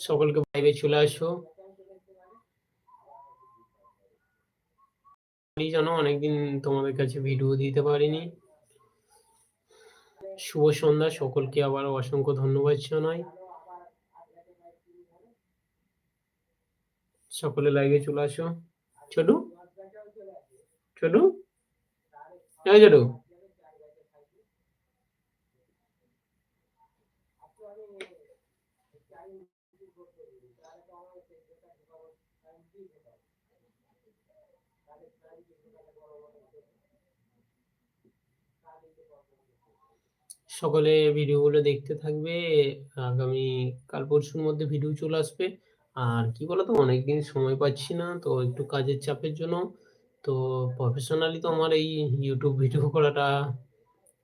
সকলকে লাইভে চলে আসো। জানো অনেকদিন তোমাদের কাছে ভিডিও দিতে পারিনি। শুভ সন্ধ্যা, সকলকে আবার অসংখ্য ধন্যবাদ জানাই। সকলে লাইভে চলে আসো। ছোটু এই ছোটু সকলে ভিডিওগুলো দেখতে থাকবে, আগামী কাল পরশুর মধ্যে ভিডিও চলে আসবে। আর কি বলতো, অনেকদিন সময় পাচ্ছি না, তো একটু কাজের চাপের জন্য। তো প্রফেশনালি তো আমার এই ইউটিউব ভিডিও করাটা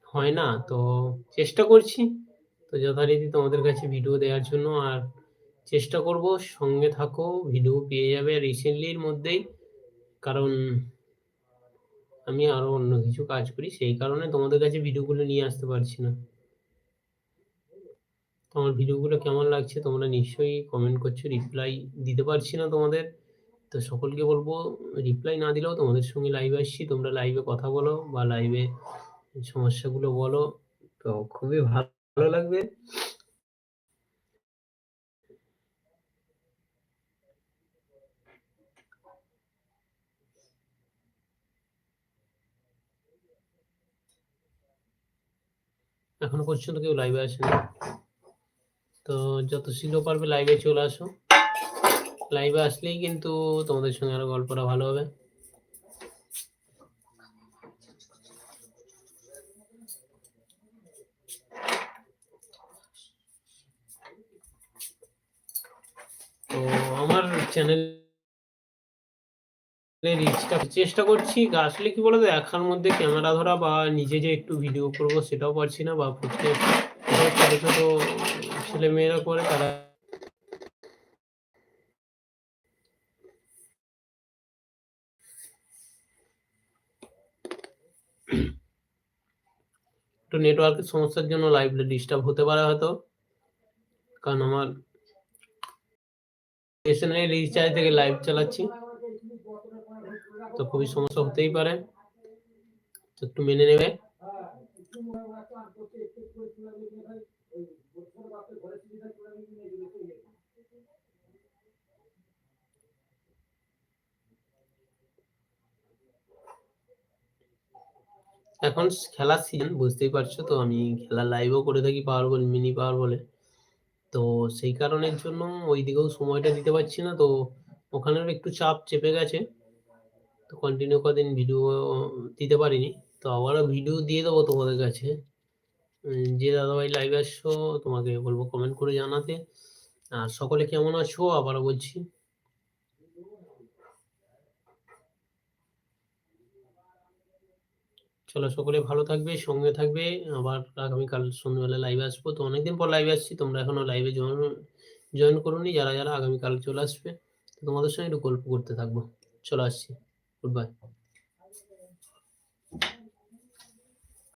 হয় না, তো চেষ্টা করছি। তো যথারীতি তোমাদের কাছে ভিডিও দেওয়ার জন্য। আর চেষ্টা করব, সঙ্গে থাকো, ভিডিও পেয়ে যাবে। রিসেন্টলির মধ্যেই, কারণ আমি আরও অন্য কিছু কাজ করি, সেই কারণে তোমাদের কাছে ভিডিওগুলো নিয়ে আসতে পারছি না। তোমার ভিডিওগুলো কেমন লাগছে, তোমরা নিশ্চয়ই কমেন্ট করছ রিপ্লাই দিতে পারছি না তোমাদের। তো সকলকে বলব রিপ্লাই না দিলেও তোমাদের সঙ্গে লাইভে আসছি। তোমরা লাইভে কথা বলো বা লাইভে সমস্যাগুলো বলো। তো খুবই ভালো লাগবে। এখনও পর্যন্ত কেউ লাইভে আসেনি। তো যত শীঘ্র পারবে লাইভে চলে আসো। লাইভে আসলেই কিন্তু তোমাদের সঙ্গে আরও গল্পটা ভালো হবে। তো আমার চ্যানেল চেষ্টা করছি, আসলে কি বলতো একার মধ্যে ক্যামেরা ধরা বা নিজে যে একটু ভিডিও করব সেটাও পারছি না বা ফুটতে ছোট ছোট ছেলে মেয়েরা করে তারা একটু নেটওয়ার্কের সমস্যার জন্য লাইভ ডিস্টার্ব হতে পারে হয়তো। কারণ আমার এসএনএল রিচার্জ থেকে লাইভ চালাচ্ছি। তো খুবই সমস্যা হতেই পারে। তো একটু মেনে নেবে। এখন খেলার সিজন বুঝতেই পারছ তো? আমি খেলা লাইভও করে থাকি পাওয়ার বল মিনি পাওয়ার বলে তো সেই কারণের জন্য ওই দিকেও সময়টা দিতে পারছি না। তো ওখানেও একটু চাপ চেপে গেছে। তো কন্টিনিউ কদিন ভিডিও দিতে পারিনি। তো আবারও ভিডিও দিয়ে দেবো তোমাদের কাছে। যে দাদাভাই লাইভ আসছো, তোমাকে বলব কমেন্ট করে জানাতে। আর সকলে কেমন আছো? আবারও বলছি। চলো সকলে ভালো থাকবে, সঙ্গে থাকবে। আবার আগামীকাল সন্ধ্যাবেলা লাইভে আসব। তো অনেকদিন পর লাইভে আসছি, তোমরা এখনও লাইভে জয়েন জয়েন করোনি। যারা যারা আগামীকাল চলে আসবে তোমাদের সঙ্গে একটু গল্প করতে থাকব। চলে আসছি। Goodbye.